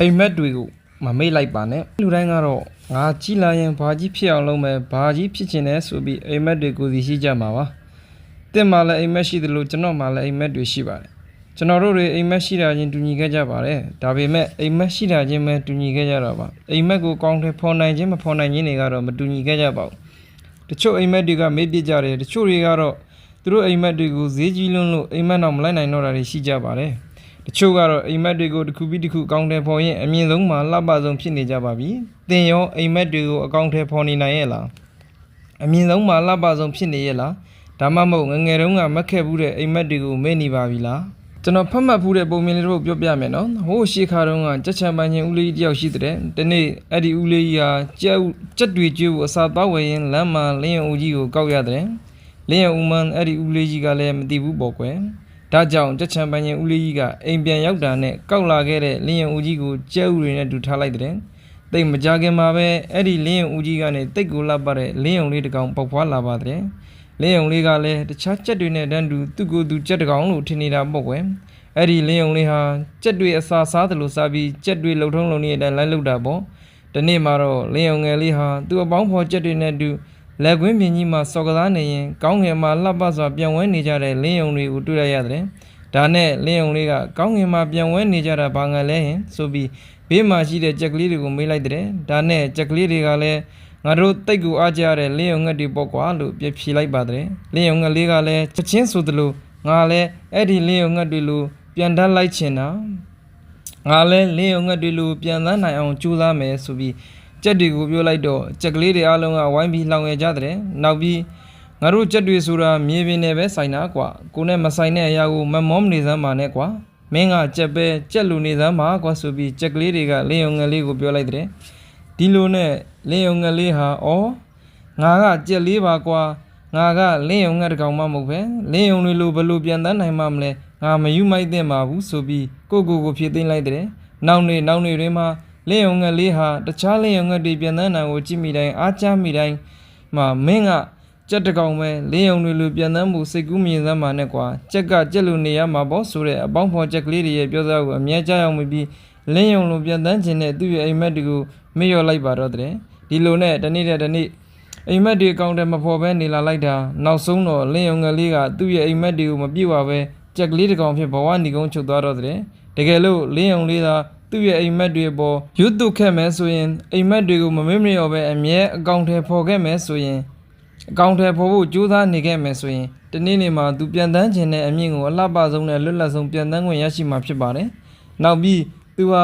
အိမ်မက်တွေကိုမမေ့လိုက်ပါနဲ့လူတိုင်းကတော့ငါကြီးလာရင်ဘာကြီးဖြစ်အောင်လုပ်မယ်ဘာကြီးဖြစ်ချင်တယ်ဆိုပြီးအိမ်မက်တွေကိုစီရှိကြမှာပါတက်မှလည်းအိမ်မက်ရှိတယ်လို့ကျွန်တော်မှလည်းအိမ်မက်တွေရှိပါတယ်ကျွန်တော်တို့တွေအိမ်မက်ရှိတာချင်းတူညီခဲ့ကြပါတယ်ဒါပေမဲ့အိမ်မက်ရှိတာချင်းပဲတူညီခဲ့ကြတာပါအိမ်မက်ကိုကောင်းတယ်ဖော်နိုင်ခြင်းမဖော်နိုင်ခြင်းတွေကတော့မတူညီခဲ့ကြပါဘူးတချို့အိမ်မက်တွေကမေ့ပြစ်ကြတယ်တချို့တွေကတော့သူတို့အိမ်မက်တွေကိုဈေးကြီးလွန်းလို့အိမ်မက်တော့မလိုက်နိုင်တော့တာတွေရှိကြပါတယ် တချို့ကတော့အိမ်မက်တွေကိုတစ်ခုပြီးတစ်ခုအကောင့်ထဲပေါ်ရင်အမြင့်ဆုံးမှာလှပဆုံးဖြစ်နေကြပါပြီ။သင်ရောအိမ်မက်တွေကိုအကောင့်ထဲပေါ်နေနိုင်ရဲ့လား။အမြင့်ဆုံးမှာလှပဆုံးဖြစ်နေရဲ့လား။ဒါမှမဟုတ်ငယ်ငယ်တုန်းကမက်ခဲ့ဘူးတဲ့အိမ်မက်တွေကိုမေ့နေပါပြီလား။ကျွန်တော်ဖတ်မှတ်ဖူးတဲ့ပုံမြင်လေးတို့ပြောပြမယ်နော်။ဟိုးရှေးခါတုန်းကကြက်ချံပန်းချင်းဦးလေးကြီးတယောက်ရှိတဲ့။ဒီနေ့အဲ့ဒီဦးလေးကြီးဟာကြက်ဥကြက်တွေကျွေးဖို့အစာသားဝယ်ရင်လမ်းမှာလင်းရုံဦးကြီးကိုကောက်ရတယ်။လင်းရုံဦးမန်းအဲ့ဒီဦးလေးကြီးကလည်းမသိဘူးပေါ့ကွယ်။ ဒါကြောင့်ကြက်ချံပန်းရင်ဦးလေးကြီးကအိမ်ပြန်ရောက်တာနဲ့ကောက်လာခဲ့တဲ့လင်းရင်ဦးကြီးကိုကျဲဥတွေနဲ့တူထားလိုက်တဲ့။တိတ်မကြခင်မှာပဲအဲ့ဒီလင်းရင်ဦးကြီးကနေတိတ်ကိုလှပတဲ့လင်းယုံလေးတစ်ကောင်ပေါက်ဖွာလာပါတယ်။လင်းယုံလေးကလည်းတခြားကြက်တွေနဲ့တန်းတူသူ့ကိုယ်သူကြက်တစ်ကောင်လို့ထင်နေတာပေါ့ကွယ်။အဲ့ဒီလင်းယုံလေးဟာကြက်တွေအစာစားတယ်လို့စားပြီးကြက်တွေလှုပ်ထုံးလုံနေတဲ့အတိုင်းလိုက်လှုပ်တာပေါ့။ဒီနေ့မှာတော့လင်းယုံငယ်လေးဟာသူ့အပေါင်းဖော်ကြက်တွေနဲ့တူ လက်ကွင်းပြင်ကြီးမှာစော်ကစားနေရင်ကောင်းငင်မှာလှပစွာပြန်ဝဲနေကြတဲ့လင်းယုံတွေကိုတွေ့လိုက်ရတယ်။ဒါနဲ့လင်းယုံလေးကကောင်းငင်မှာပြန်ဝဲနေကြတာဘာငယ်လဲဟင်ဆိုပြီးဘေးမှာရှိတဲ့ကြက်ကလေးတွေကိုမေးလိုက်တဲ့။ဒါနဲ့ကြက်ကလေးတွေကလည်းငါတို့တိတ်ကူအားကြရတဲ့လင်းယုံငက်တွေပေါ့ကွာလို့ပြဖြေလိုက်ပါတယ်။လင်းယုံငက်လေးကလည်းချက်ချင်းဆိုသလိုငါလည်းအဲ့ဒီလင်းယုံငက်တွေလိုပြန်တတ်လိုက်ချင်တာ။ငါလဲလင်းယုံငက်တွေလိုပြန်သန်းနိုင်အောင်ကြိုးစားမယ်ဆိုပြီး ကြက်တွေကိုပြောလိုက်တော့ကြက်ကလေးတွေအားလုံးကဝိုင်းပြီးလောင်ရကြတဲ့နောက်ပြီးငါတို့ကြက်တွေဆိုတာမြေပြင်နဲ့ပဲဆိုင်တာကွာကိုနဲ့မဆိုင်တဲ့အရာကိုမမောမနေစမ်းပါနဲ့ကွာမင်းကကြက်ပဲကြက်လူနေစမ်းပါကွာဆိုပြီးကြက်ကလေးတွေကလင်းယုံငက်လေးကိုပြောလိုက်တဲ့ဒီလိုနဲ့လင်းယုံငက်လေးဟာဩငါကကြက်လေးပါကွာငါကလင်းယုံငက်တစ်ကောင်မှမဟုတ်ပဲလင်းယုံတွေလိုဘယ်လိုပြန်သန်းနိုင်မှမလဲငါမယူမိုက်သင့်ပါဘူးဆိုပြီးကိုကိုကိုဖြည့်သိမ့်လိုက်တဲ့နောက်နေနောက်နေတွင်မှ လင်းယုံငက်လေးဟာတခြားလင်းယုံငက်တွေပြန်သန်းတာကိုကြည့်မိတိုင်းအားချမိတိုင်းမှမင်းကကြက်တကောင်ပဲလင်းယုံတွေလိုပြန်သန်းမှုစိတ်ကူးမြင်စမ်းပါနဲ့ကွာကြက်ကကြက်လိုနေရမှာပေါ့ဆိုတဲ့အပေါင်းဖော်ကြက်ကလေးတွေရဲ့ပြောစားကိုအမြဲကြားအောင်ပြီးလင်းယုံလိုပြန်သန်းခြင်းနဲ့သူ့ရဲ့အိမ်မက်တွေကိုမေ့လျော့လိုက်ပါတော့တဲ့ဒီလိုနဲ့တနေ့တဲ့တနေ့အိမ်မက်တွေအကောင့်ထဲမဖော်ဘဲနေလာလိုက်တာနောက်ဆုံးတော့လင်းယုံငယ်လေးကသူ့ရဲ့အိမ်မက်တွေကိုမပြည့်ဝပဲကြက်ကလေးတစ်ကောင်ဖြစ်ဘဝနေကုန်းချုပ်သွားတော့တဲ့တကယ်လို့လင်းယုံလေးသာ သူ့ရဲ့အိမ်မက်တွေအပေါ်ရွတ်တုခဲ့မယ်ဆိုရင်အိမ်မက်တွေကိုမမေ့မလျော့ပဲအမြဲအကောင့်ထဲပေါ်ခဲ့မယ်ဆိုရင်အကောင့်ထဲပေါ်ဖို့ကြိုးစားနေခဲ့မယ်ဆိုရင်တနေ့နေ့မှာသူပြန်တန်းခြင်းနဲ့အမြင့်ကိုအလှပဆုံးနဲ့လွတ်လပ်ဆုံးပြန်တန်းခွင့်ရရှိမှာဖြစ်ပါတယ်။နောက်ပြီးသူဟာ